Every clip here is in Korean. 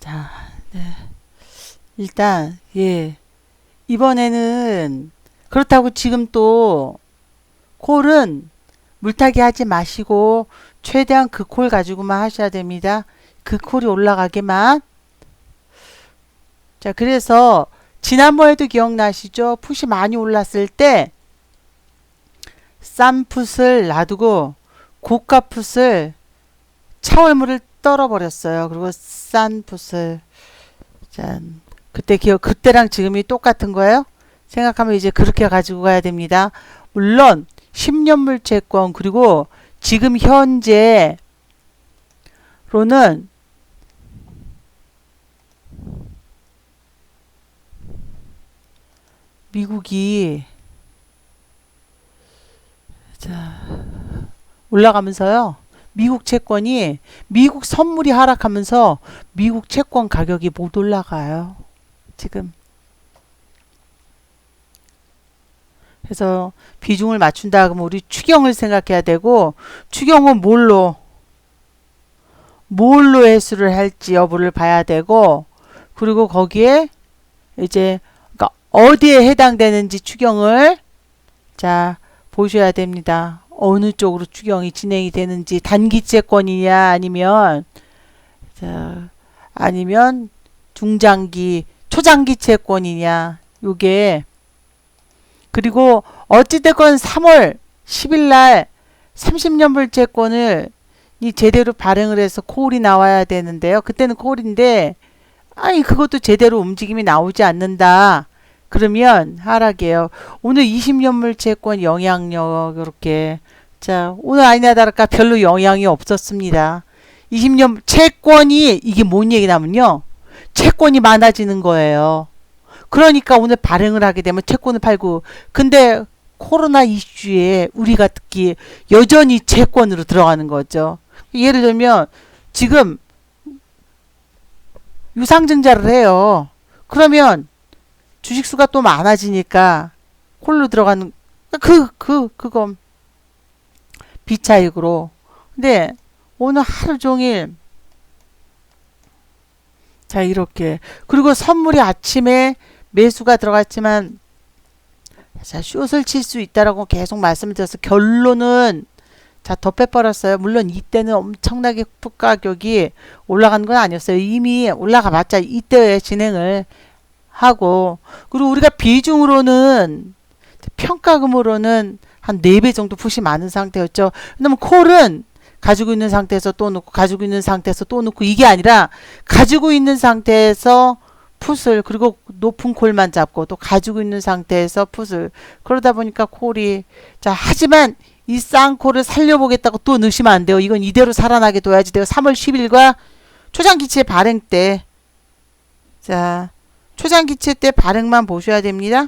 자, 네. 일단, 예. 이번에는, 그렇다고 지금 또, 콜은 물타기 하지 마시고, 최대한 그 콜 가지고만 하셔야 됩니다. 그 콜이 올라가게만. 자, 그래서, 지난번에도 기억나시죠? 풋이 많이 올랐을 때, 싼 풋을 놔두고, 고가 풋을 차월물을 떨어버렸어요. 그리고 싼 풋을 짠 그때 기억 그때랑 지금이 똑같은 거예요. 생각하면 이제 그렇게 가지고 가야 됩니다. 물론 10년물 채권 그리고 지금 현재로는 미국이 자 올라가면서요. 미국 채권이 미국 선물이 하락하면서 미국 채권 가격이 못 올라가요. 지금. 그래서 비중을 맞춘다 그러면 우리 추경을 생각해야 되고 추경은 뭘로 뭘로 회수를 할지 여부를 봐야 되고 그리고 거기에 이제 그러니까 어디에 해당되는지 추경을 자 보셔야 됩니다. 어느 쪽으로 추경이 진행이 되는지 단기 채권이냐 아니면 자, 아니면 중장기 초장기 채권이냐 요게 그리고 어찌됐건 3월 10일 날 30년물 채권을 이 제대로 발행을 해서 콜이 나와야 되는데요. 그때는 콜인데 아니 그것도 제대로 움직임이 나오지 않는다. 그러면 하락이에요. 오늘 20년물 채권 영향력 이렇게 자 오늘 아니나 다를까 별로 영향이 없었습니다. 20년 채권이 이게 뭔 얘기냐면요. 채권이 많아지는 거예요. 그러니까 오늘 발행을 하게 되면 채권을 팔고 근데 코로나 이슈에 우리가 특히 여전히 채권으로 들어가는 거죠. 예를 들면 지금 유상증자를 해요. 그러면 주식수가 또 많아지니까 콜로 들어가는 그, 그, 그거 비차익으로. 근데 오늘 하루 종일 자, 이렇게. 그리고 선물이 아침에 매수가 들어갔지만 자, 숏을 칠 수 있다라고 계속 말씀을 드려서 결론은 자, 더 빼버렸어요. 물론 이때는 엄청나게 풋 가격이 올라간 건 아니었어요. 이미 올라가 봤자 이때 진행을 하고 그리고 우리가 비중으로는 평가금으로는 한 4배 정도 풋이 많은 상태였죠. 그러면 콜은 가지고 있는 상태에서 또 놓고 가지고 있는 상태에서 또 놓고 이게 아니라 가지고 있는 상태에서 풋을 그리고 높은 콜만 잡고 또 가지고 있는 상태에서 풋을 그러다 보니까 콜이 자 하지만 이싼 콜을 살려보겠다고 또 넣으시면 안 돼요. 이건 이대로 살아나게 둬야지 돼요. 3월 10일과 초장기체 발행 때 자 초장기체 때 발행만 보셔야 됩니다.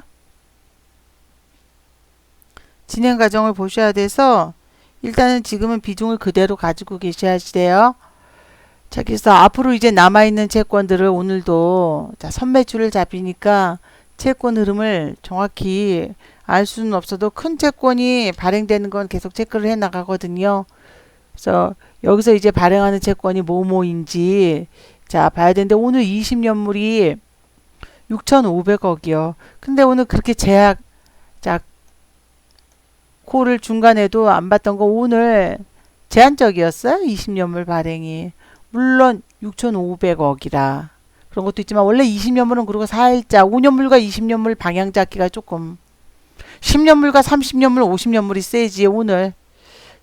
진행 과정을 보셔야 돼서 일단은 지금은 비중을 그대로 가지고 계셔야 돼요. 자, 그래서 앞으로 이제 남아있는 채권들을 오늘도 자, 선매출을 잡히니까 채권 흐름을 정확히 알 수는 없어도 큰 채권이 발행되는 건 계속 체크를 해 나가거든요. 그래서 여기서 이제 발행하는 채권이 뭐뭐인지 자 봐야 되는데 오늘 20년물이 6,500억이요. 근데 오늘 그렇게 제약 자 코를 중간에도 안 봤던 거 오늘 제한적이었어요. 20년물 발행이. 물론 6,500억이라 그런 것도 있지만 원래 20년물은 그리고 살짝 5년물과 20년물 방향 잡기가 조금 10년물과 30년물 50년물이 세지 오늘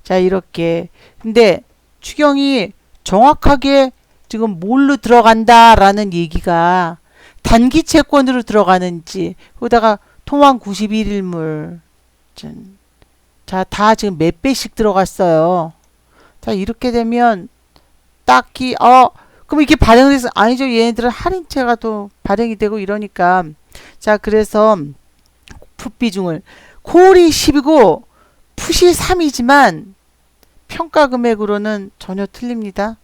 자 이렇게 근데 추경이 정확하게 지금 뭘로 들어간다라는 얘기가 단기 채권으로 들어가는지 거기다가 통황 91일물 자, 다 지금 몇 배씩 들어갔어요. 자, 이렇게 되면 딱히 어 그럼 이게 발행을 해서 아니죠. 얘네들은 할인채가 또 발행이 되고 이러니까 자, 그래서 풋 비중을 콜이 10이고 풋이 3이지만 평가 금액으로는 전혀 틀립니다.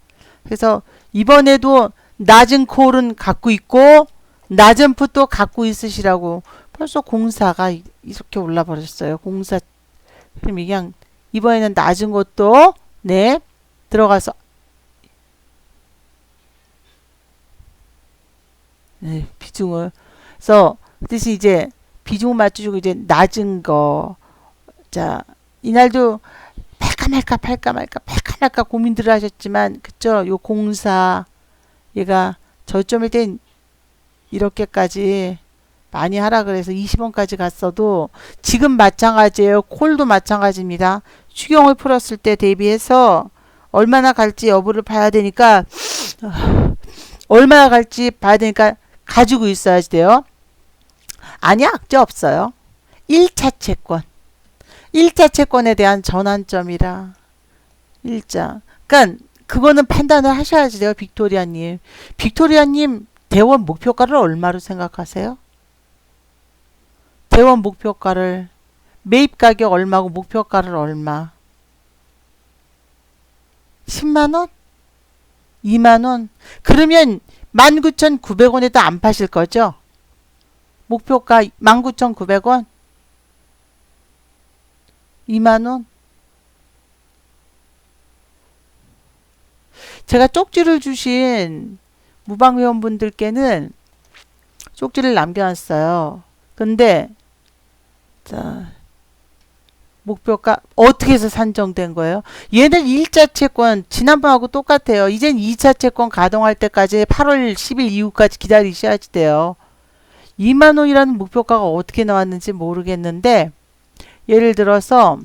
그래서 이번에도 낮은 콜은 갖고 있고 낮은 풋도 갖고 있으시라고 벌써 공사가 이렇게 올라 버렸어요. 공사 그럼 그냥 이번에는 낮은 것도 네 들어가서 네, 비중을. 그래서 그 대신 이제 비중을 맞추시고 이제 낮은 거. 자, 이날도 팔까 말까 팔까 말까 팔까 말까 고민들을 하셨지만 그쵸? 요 공사 얘가 저점일 땐 이렇게까지 많이 하락을 해서 20원까지 갔어도 지금 마찬가지예요. 콜도 마찬가지입니다. 추경을 풀었을 때 대비해서 얼마나 갈지 여부를 봐야 되니까 얼마나 갈지 봐야 되니까 가지고 있어야 돼요. 아니 악재 없어요. 1차 채권. 1차 채권에 대한 전환점이라. 1자. 그러니까 그거는 판단을 하셔야지 돼요. 빅토리아님. 빅토리아님 대원 목표가를 얼마로 생각하세요? 대원 목표가를 매입 가격 얼마고 목표가를 얼마? 10만원? 2만원? 그러면 19,900원에도 안 파실 거죠? 목표가 19,900원? 2만원? 제가 쪽지를 주신 무방 회원분들께는 쪽지를 남겨놨어요. 근데 자 목표가 어떻게 해서 산정된 거예요? 얘는 1차 채권 지난번하고 똑같아요. 이젠 2차 채권 가동할 때까지 8월 10일 이후까지 기다리셔야지 돼요. 2만 원이라는 목표가가 어떻게 나왔는지 모르겠는데 예를 들어서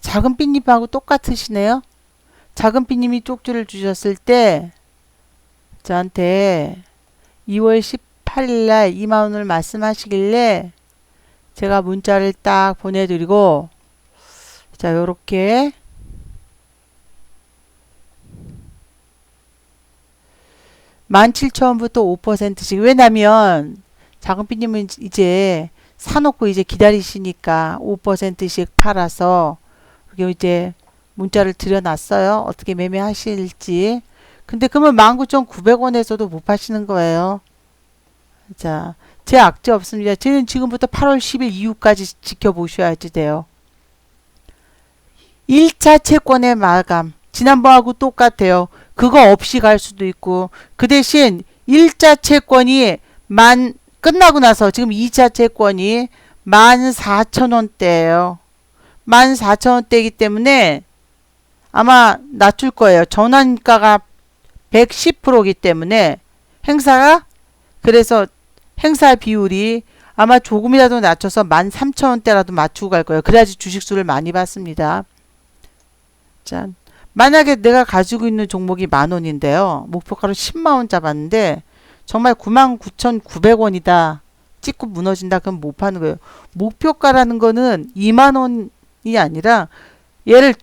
작은 삐님하고 똑같으시네요. 작은 삐님이 쪽지를 주셨을 때 저한테 2월 18일 날 2만 원을 말씀하시길래 제가 문자를 딱 보내드리고 자 요렇게 만 칠천 원부터 5%씩. 왜냐면 작은 삐님은 이제 사놓고 이제 기다리시니까 5%씩 팔아서 그게 이제 문자를 드려놨어요. 어떻게 매매하실지. 근데 그러면 19,900원에서도 못 파시는 거예요. 자, 제 악재 없습니다. 쟤는 지금부터 8월 10일 이후까지 지켜보셔야지 돼요. 1차 채권의 마감. 지난번하고 똑같아요. 그거 없이 갈 수도 있고 그 대신 1차 채권이 만 끝나고 나서 지금 2차 채권이 14,000원대예요. 14,000원대이기 때문에 아마 낮출 거예요. 전환가가 110%이기 때문에 행사가 그래서 행사 비율이 아마 조금이라도 낮춰서 13,000원대라도 맞추고 갈 거예요. 그래야지 주식수를 많이 받습니다. 자, 만약에 내가 가지고 있는 종목이 만 원인데요. 목표가로 10만 원 잡았는데 정말 99,900원이다. 찍고 무너진다. 그럼 못 파는 거예요. 목표가라는 거는 2만 원이 아니라 얘를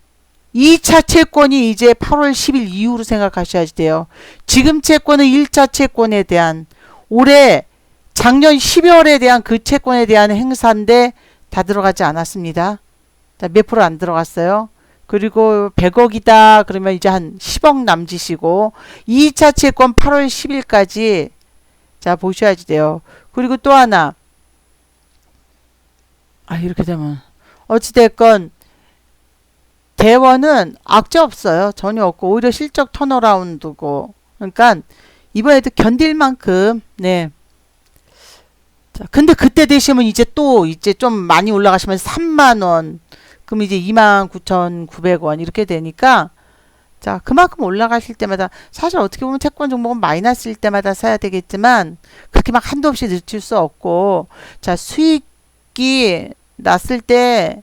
2차 채권이 이제 8월 10일 이후로 생각하셔야지 돼요. 지금 채권은 1차 채권에 대한 올해 작년 12월에 대한 그 채권에 대한 행사인데 다 들어가지 않았습니다. 몇 프로 안 들어갔어요. 그리고 100억이다 그러면 이제 한 10억 남짓이고 2차 채권 8월 10일까지 자 보셔야지 돼요. 그리고 또 하나 아 이렇게 되면 어찌됐건 대원은 악재 없어요. 전혀 없고 오히려 실적 턴어라운드고 그러니까 이번에도 견딜 만큼 네. 자, 근데 그때 되시면 이제 또 이제 좀 많이 올라가시면 3만 원 그럼 이제 29,900원 이렇게 되니까 자 그만큼 올라가실 때마다 사실 어떻게 보면 채권 종목은 마이너스일 때마다 사야 되겠지만 그렇게 막 한도 없이 늦출 수 없고 자 수익이 났을 때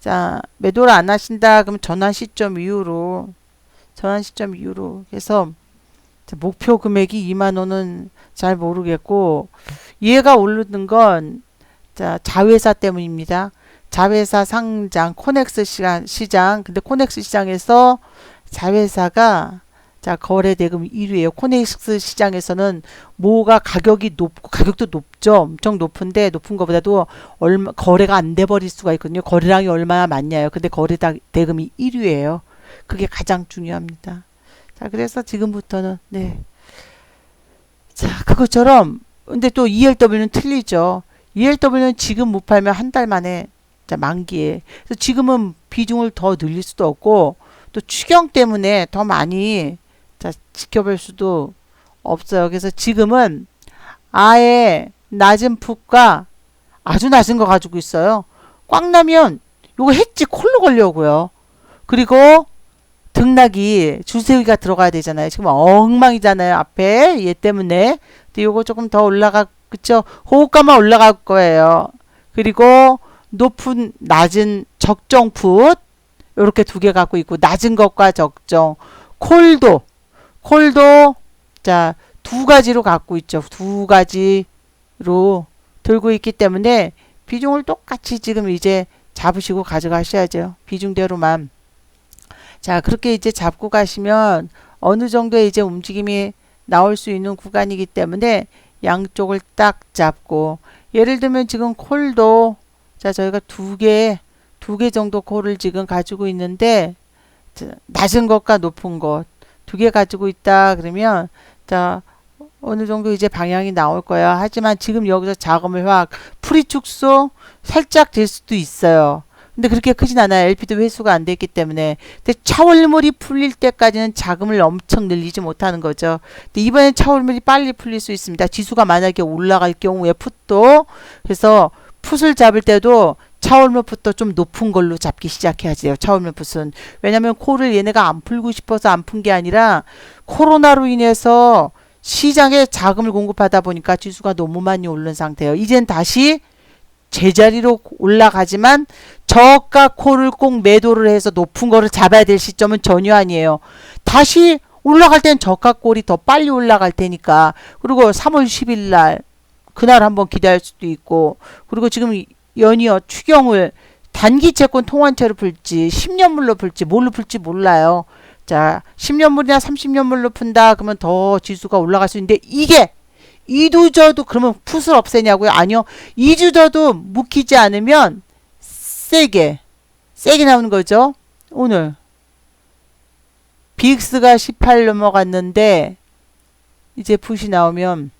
자, 매도를 안 하신다. 그럼 전환 시점 이후로, 전환 시점 이후로 해서 목표 금액이 2만 원은 잘 모르겠고, 얘가 오르는 건 자, 자회사 때문입니다. 자회사 상장, 코넥스 시장, 시장. 근데 코넥스 시장에서 자회사가 자, 거래 대금 1위에요. 코넥스 시장에서는 뭐가 가격이 높고 가격도 높죠. 엄청 높은데 높은 것보다도 얼마 거래가 안 돼 버릴 수가 있거든요. 거래량이 얼마나 많냐요. 근데 거래 대금이 1위에요. 그게 가장 중요합니다. 자, 그래서 지금부터는 네. 자, 그것처럼 근데 또 ELW는 틀리죠. ELW는 지금 못 팔면 한 달 만에 자, 만기에. 그래서 지금은 비중을 더 늘릴 수도 없고 또 추경 때문에 더 많이 자, 지켜볼 수도 없어요. 그래서 지금은 아예 낮은 풋과 아주 낮은 거 가지고 있어요. 꽉 나면 요거 했지 콜로 걸려고요. 그리고 등락이 주세기가 들어가야 되잖아요. 지금 엉망이잖아요. 앞에 얘 때문에. 근데 요거 조금 더 올라가 그쵸? 호흡가만 올라갈 거예요. 그리고 높은 낮은 적정 풋 요렇게 두 개 갖고 있고 낮은 것과 적정 콜도 콜도 자 두 가지로 갖고 있죠. 두 가지로 들고 있기 때문에 비중을 똑같이 지금 이제 잡으시고 가져가셔야죠. 비중대로만. 자, 그렇게 이제 잡고 가시면 어느 정도의 이제 움직임이 나올 수 있는 구간이기 때문에 양쪽을 딱 잡고 예를 들면 지금 콜도 자, 저희가 두 개, 두 개 정도 콜을 지금 가지고 있는데 자, 낮은 것과 높은 것 두 개 가지고 있다 그러면 자, 어느 정도 이제 방향이 나올 거야. 하지만 지금 여기서 자금을 확 풀이 축소 살짝 될 수도 있어요. 근데 그렇게 크진 않아요. LP도 회수가 안 됐기 때문에. 근데 차월물이 풀릴 때까지는 자금을 엄청 늘리지 못하는 거죠. 근데 이번엔 차월물이 빨리 풀릴 수 있습니다. 지수가 만약에 올라갈 경우에 풋도 그래서 풋을 잡을 때도 차월물 풋도 좀 높은 걸로 잡기 시작해야 돼요. 차월물 풋은. 왜냐면 코를 얘네가 안 풀고 싶어서 안 푼 게 아니라 코로나로 인해서 시장에 자금을 공급하다 보니까 지수가 너무 많이 오른 상태예요. 이젠 다시 제자리로 올라가지만 저가 콜을 꼭 매도를 해서 높은 거를 잡아야 될 시점은 전혀 아니에요. 다시 올라갈 땐 저가 콜이 더 빨리 올라갈 테니까. 그리고 3월 10일 날 그날 한번 기다릴 수도 있고. 그리고 지금 연이어 추경을 단기 채권 통환채로 풀지 10년물로 풀지 뭘로 풀지 몰라요. 자, 10년물이나 30년물로 푼다 그러면 더 지수가 올라갈 수 있는데 이게 이두저도 그러면 풋을 없애냐고요? 아니요. 이주저도 묵히지 않으면 세게 세게 나오는 거죠. 오늘 빅스가 18 넘어갔는데 이제 풋이 나오면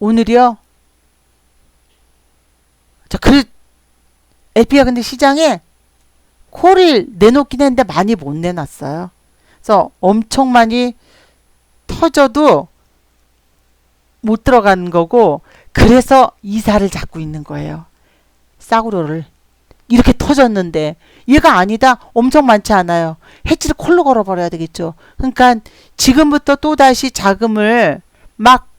오늘이요. 자, 그 에피가 근데 시장에 콜을 내놓긴 했는데 많이 못 내놨어요. 그래서 엄청 많이 터져도 못 들어가는 거고 그래서 이사를 잡고 있는 거예요. 싸구려를 이렇게 터졌는데 얘가 아니다 엄청 많지 않아요. 해지를 콜로 걸어버려야 되겠죠. 그러니까 지금부터 또 다시 자금을 막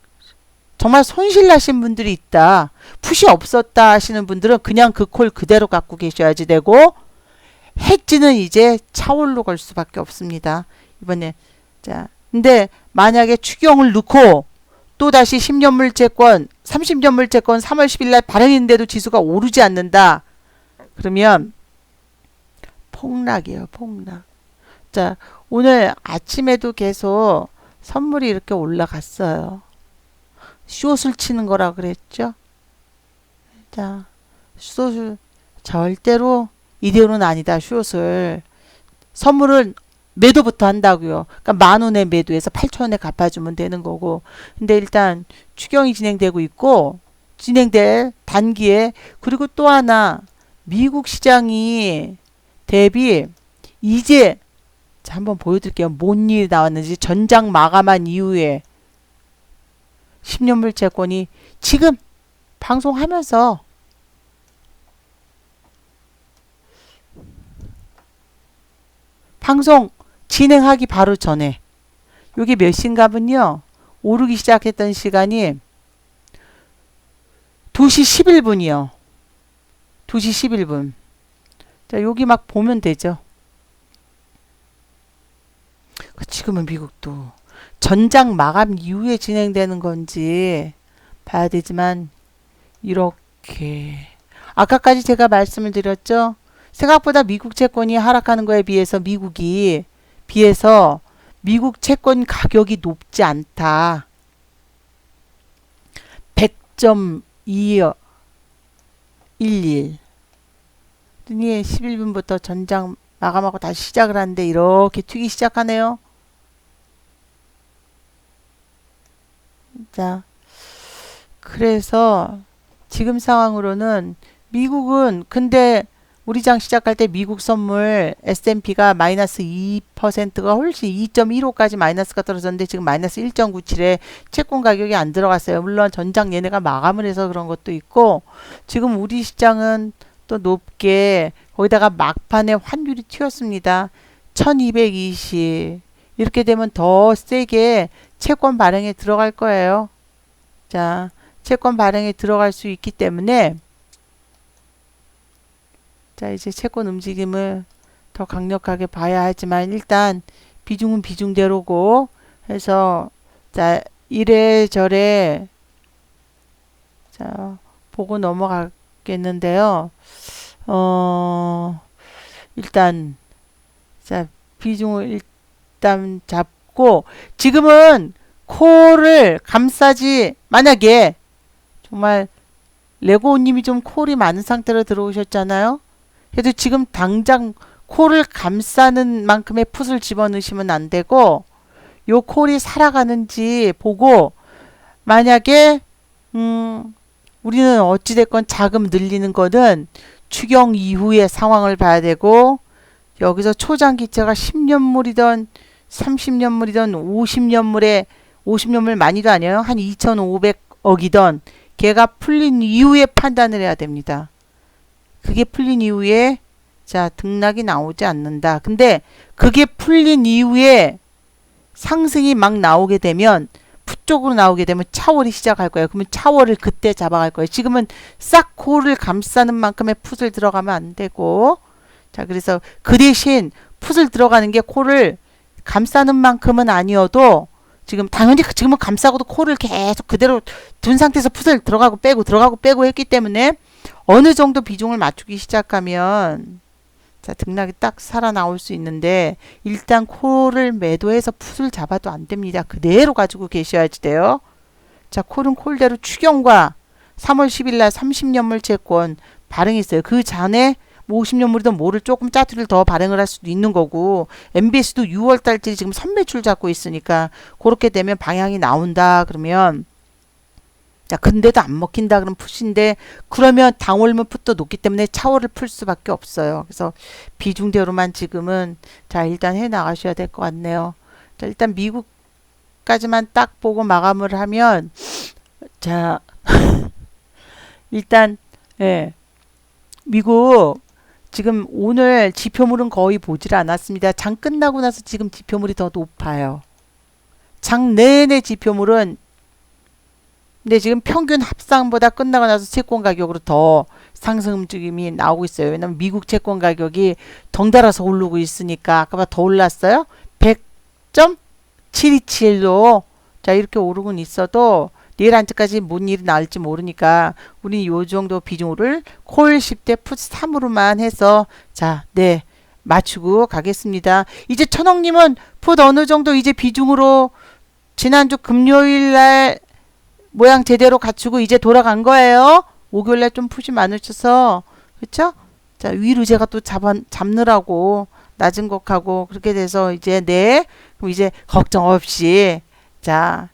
정말 손실 나신 분들이 있다. 푸시 없었다 하시는 분들은 그냥 그 콜 그대로 갖고 계셔야지 되고 해지는 이제 차올로 걸 수밖에 없습니다. 이번에 자 근데 만약에 추경을 넣고 또다시 10년물 채권, 30년물 채권 3월 10일 날 발행인데도 지수가 오르지 않는다. 그러면 폭락이에요. 폭락. 자, 오늘 아침에도 계속 선물이 이렇게 올라갔어요. 숏을 치는 거라 그랬죠. 자, 숏을 절대로 이대로는 아니다. 숏을 선물은 매도부터 한다고요. 그러니까 만 원에 매도해서 8천 원에 갚아주면 되는 거고. 근데 일단 추경이 진행되고 있고 진행될 단기에 그리고 또 하나 미국 시장이 대비 이제 자, 한번 보여드릴게요. 뭔 일이 나왔는지 전장 마감한 이후에 10년물 채권이 지금 방송하면서 방송 진행하기 바로 전에 여기 몇 시인가면요. 오르기 시작했던 시간이 2시 11분이요. 2시 11분. 자, 여기 막 보면 되죠. 지금은 미국도 전장 마감 이후에 진행되는 건지 봐야 되지만 이렇게 아까까지 제가 말씀을 드렸죠. 생각보다 미국 채권이 하락하는 거에 비해서 미국이 비해서 미국 채권 가격이 높지 않다. 100.211 드니에 11분부터 전장 마감하고 다시 시작을 하는데 이렇게 튀기 시작하네요. 자, 그래서 지금 상황으로는 미국은 근데 우리 장 시작할 때 미국 선물 S&P가 마이너스 2%가 훨씬 2.15까지 마이너스가 떨어졌는데 지금 마이너스 1.97에 채권 가격이 안 들어갔어요. 물론 전장 얘네가 마감을 해서 그런 것도 있고 지금 우리 시장은 또 높게 거기다가 막판에 환율이 튀었습니다. 1220 이렇게 되면 더 세게 채권 발행에 들어갈 거예요. 자, 채권 발행에 들어갈 수 있기 때문에 자, 이제 채권 움직임을 더 강력하게 봐야 하지만 일단 비중은 비중대로고 해서 자, 이래저래 자, 보고 넘어가겠는데요. 어, 일단 자, 비중을 일단 잡고 지금은 콜을 감싸지 만약에 정말 레고님이 좀 콜이 많은 상태로 들어오셨잖아요. 그래도 지금 당장 콜을 감싸는 만큼의 풋을 집어넣으시면 안 되고 요 콜이 살아가는지 보고 만약에 음 우리는 어찌 됐건 자금 늘리는 거는 추경 이후의 상황을 봐야 되고 여기서 초장기채가 10년물이던 30년물이던 50년물에 50년물 많이도 아니에요. 한 2,500억이던 걔가 풀린 이후에 판단을 해야 됩니다. 그게 풀린 이후에 자 등락이 나오지 않는다. 근데 그게 풀린 이후에 상승이 막 나오게 되면 풋 쪽으로 나오게 되면 차월이 시작할 거예요. 그러면 차월을 그때 잡아갈 거예요. 지금은 싹 코를 감싸는 만큼의 풋을 들어가면 안 되고 자 그래서 그 대신 풋을 들어가는 게 코를 감싸는 만큼은 아니어도 지금 당연히 그 지금은 감싸고도 코를 계속 그대로 둔 상태에서 풋을 들어가고 빼고 들어가고 빼고 했기 때문에 어느 정도 비중을 맞추기 시작하면 자 등락이 딱 살아나올 수 있는데 일단 콜을 매도해서 풋을 잡아도 안 됩니다. 그대로 가지고 계셔야지 돼요. 자 콜은 콜대로 추경과 3월 10일 날 30년물 채권 발행했어요. 그 전에 뭐 50년물이든 뭐를 조금 짜투리를 더 발행을 할 수도 있는 거고 MBS도 6월 달째 지금 선매출 잡고 있으니까 그렇게 되면 방향이 나온다 그러면 자 근데도 안 먹힌다 그럼 풋인데 그러면 당월물 풋도 높기 때문에 차월을 풀 수밖에 없어요. 그래서 비중대로만 지금은 자 일단 해 나가셔야 될 것 같네요. 자 일단 미국까지만 딱 보고 마감을 하면 자 일단 예 미국 지금 오늘 지표물은 거의 보질 않았습니다. 장 끝나고 나서 지금 지표물이 더 높아요. 장 내내 지표물은 근데 지금 평균 합상보다 끝나고 나서 채권 가격으로 더 상승 움직임이 나오고 있어요. 왜냐면 미국 채권 가격이 덩달아서 오르고 있으니까 아까보다 더 올랐어요. 100.727로 자 이렇게 오르곤 있어도 내일 안쪽까지 뭔 일이 나올지 모르니까 우리 요 정도 비중을 콜 10대 풋 3으로만 해서 자, 네. 맞추고 가겠습니다. 이제 천옥님은 풋 어느 정도 이제 비중으로 지난주 금요일 날 모양 제대로 갖추고 이제 돌아간 거예요. 목요일 날 좀 풋이 많으셔서 그쵸? 자, 위로 제가 또 잡아, 잡느라고 낮은 곡하고 그렇게 돼서 이제 네. 그럼 이제 걱정 없이 자,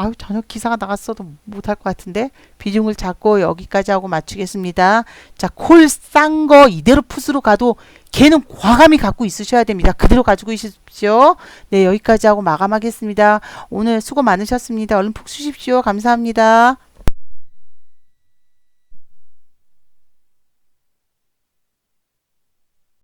아유 저녁 기사가 나갔어도 못할 것 같은데 비중을 잡고 여기까지 하고 맞추겠습니다. 자 콜 싼 거 이대로 풋으로 가도 걔는 과감히 갖고 있으셔야 됩니다. 그대로 가지고 있으십시오. 네 여기까지 하고 마감하겠습니다. 오늘 수고 많으셨습니다. 얼른 푹 쉬십시오. 감사합니다.